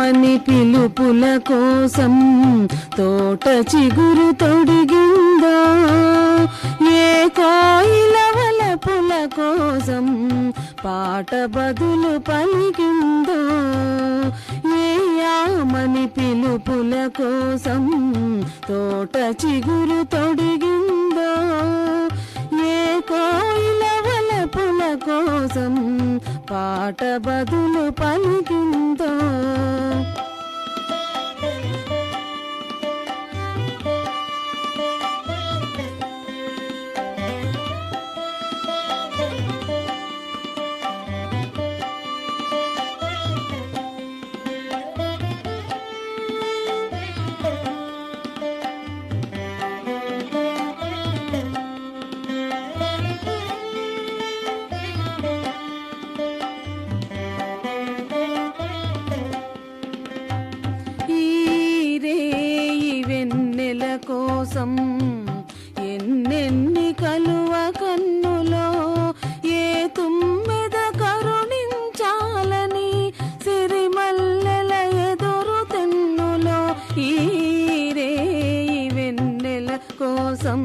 ఆమని పిలుపుల కోసం తోట చిగురు తొడిగిందో? ఏ కోయిలవల పుల కోసం పాట బదులు పలికిందో? ఏ ఆమని పిలుపుల కోసం తోట చిగురు తొడిగిందో? ఏ కోయిలవల పుల కోసం పాట బదులు పలికిందో కోసం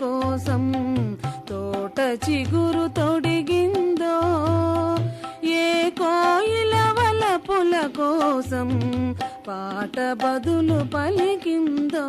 కోసం తోట చిగురు తొడిగిందో ఏ కోయిల వలపుల కోసం పాట బదులు పలికిందో.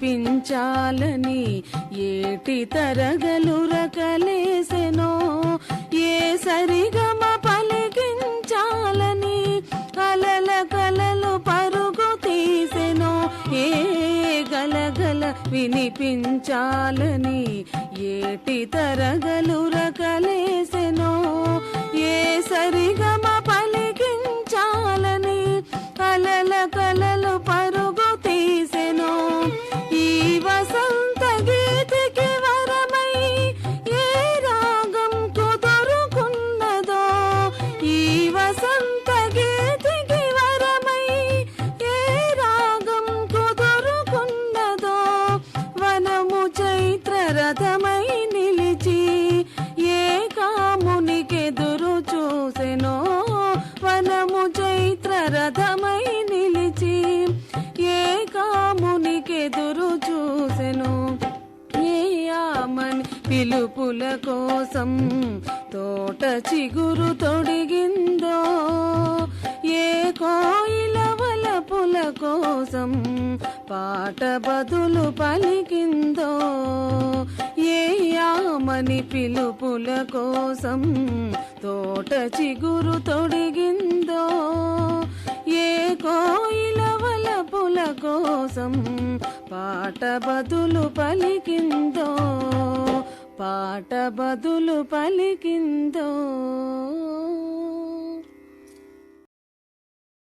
వినిపించాలని ఏటి తరగలు రకలేసెనో ఏ సరిగమ పలికించాలని కలల కలలు పరుగు తీసెనో ఏ గలగల వినిపించాలని ఏటి తరగలు రకలేసెనో ఏ సరిగా పిలుపుల కోసం తోట చిగురు తొడిగిందో ఏ కోయిలవల పుల కోసం పాట బదులు పలికిందో ఏ యామని పిలుపుల కోసం తోట చిగురు తొడిగిందో ఏ కోయిలవల పుల కోసం పాట బదులు పలికిందో. పాట బదులు పలికిందో